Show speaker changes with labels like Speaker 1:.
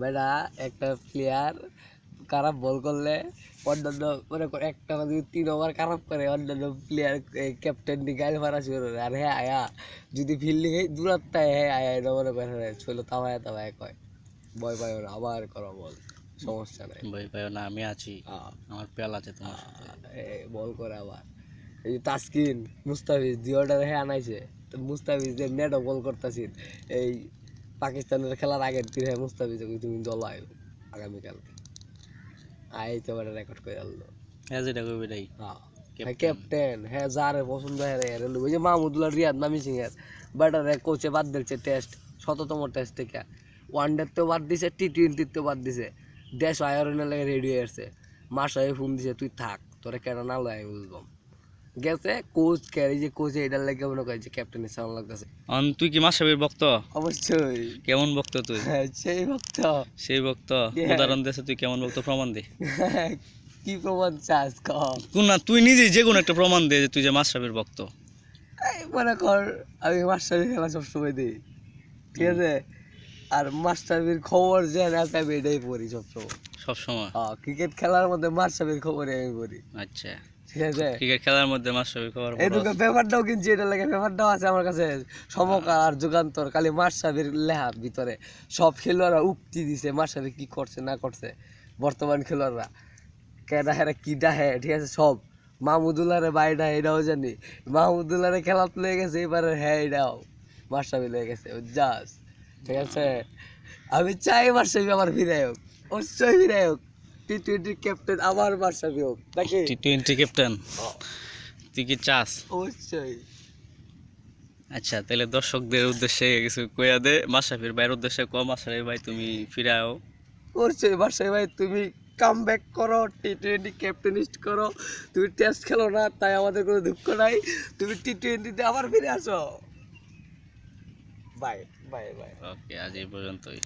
Speaker 1: বেটা একটা প্লেয়ার খারাপ বল করলে অন্যান্য মনে করে একটা যদি তিন ওভার খারাপ করে অন্যান্য প্লেয়ার ক্যাপ্টেন দি গাইল মারা শুরু করে। আর হ্যাঁ আয়া যদি ফিল্ডিং এই দূরাত্মায় হ্যাঁ আয়া এটা মনে করে ছিল তামায় তামায় কয় ভয় পাই ওরা আবার করো বল সমস্যা নাই।
Speaker 2: ভয় পাইও না আমি আছি আমার পেয়াল আছে তোমার
Speaker 1: বল করে আবার। এই যে তাসকিন মুস্তাফিজ দুইটার হ্যাঁ আনাইছে। তো মুস্তাফিজ যে নেটও বল করতেছিল এই পাকিস্তানের খেলার আগের দিন হ্যাঁ মুস্তাফিজ তুমি দল আয় আগামীকালকে। আই তো রেকর্ড করে আনলো।
Speaker 2: হ্যাঁ যেটা করবি এটাই।
Speaker 1: হ্যাঁ. ক্যাপ্টেন হ্যাঁ যারে পছন্দ হ্যাঁ রে ওই যে মাহমুদুল্লাহ রিয়াদ নামি সিং এর? ব্যাটারে কোচে বাদ দিচ্ছে টেস্ট শততম টেস্ট থেকে। ওয়ান ডেতেও বাদ দিছে টি টোয়েন্টিতেও বাদ দিছে। দেশ আয়রনের লাগে রেডি হয়ে আসছে। মাস হয়ে ফোন দিছে তুই থাক তোরা কেন না লয় বুঝলাম? গেছে কোচ যে কোচ এটার লাগে মনে করে যে ক্যাপ্টেনের সামনে লাগতেছে।
Speaker 2: অন তুই কি মাসাবির ভক্ত?
Speaker 1: অবশ্যই।
Speaker 2: কেমন ভক্ত তুই?
Speaker 1: হ্যাঁ, সেই ভক্ত।
Speaker 2: সেই ভক্ত। উদাহরণ দিয়েছে তুই কেমন ভক্ত? প্রমাণ দে।
Speaker 1: কি প্রমাণ চাস
Speaker 2: কোন না তুই নিজে যে কোনো একটা প্রমাণ দে যে তুই যে মাসাবির ভক্ত।
Speaker 1: এই মনে কর আমি মাস্টার খেলা সবসময় দিই। ঠিক আছে? আর মাস্টারবির খবর যে না আমি এটাই পড়ি সবসময়।
Speaker 2: সব সময়
Speaker 1: হ্যাঁ ক্রিকেট খেলার মধ্যে মাস্টারবির খবরে আমি পড়ি।
Speaker 2: আচ্ছা।
Speaker 1: ঠিক আছে?
Speaker 2: ক্রিকেট খেলার মধ্যে মাসাবির খবর
Speaker 1: এই
Speaker 2: বড়
Speaker 1: দুটো পেপারটাও কিনছি এটা লাগে পেপারটাও আছে আমার কাছে। আর যুগান্তর খালি লেহা ভিতরে সব খেলোয়াড়রা উক্তি দিছে কি করছে না করছে বর্তমান খেলোয়াড়রা। কেডা হেরা কি ডাহে ঠিক আছে? সব। মাহমুদুল্লাহরে বাইডা এটাও জানি। মাহমুদুল্লাহরে খেলাত লয়ে গেছে এবারে হ্যাঁ এটাও। মার্শাবি লয়ে গেছে ঠিক আছে? আমি চাই মার্শাবি আমার বিধায়ক। অবশ্যই টি টোয়েন্টির ক্যাপ্টেন আমার মার্শাবি হোক নাকি
Speaker 2: টি টোয়েন্টি ক্যাপ্টেন তুই কি চাস?
Speaker 1: অবশ্যই
Speaker 2: আচ্ছা তাহলে দর্শকদের উদ্দেশ্যে কিছু কইয়া দে মাসাফির ভাইয়ের উদ্দেশ্যে ক মাসাফির ভাই তুমি ফিরে আও।
Speaker 1: অবশ্যই বাসায় ভাই তুমি কাম ব্যাক করো টি টোয়েন্টি ক্যাপ্টেনিস্ট করো তুমি টেস্ট খেলো না তাই আমাদের কোনো দুঃখ নাই। তুমি টি টোয়েন্টিতে আবার ফিরে আসো। বাই বাই বাই
Speaker 2: ওকে আজ এই পর্যন্তই।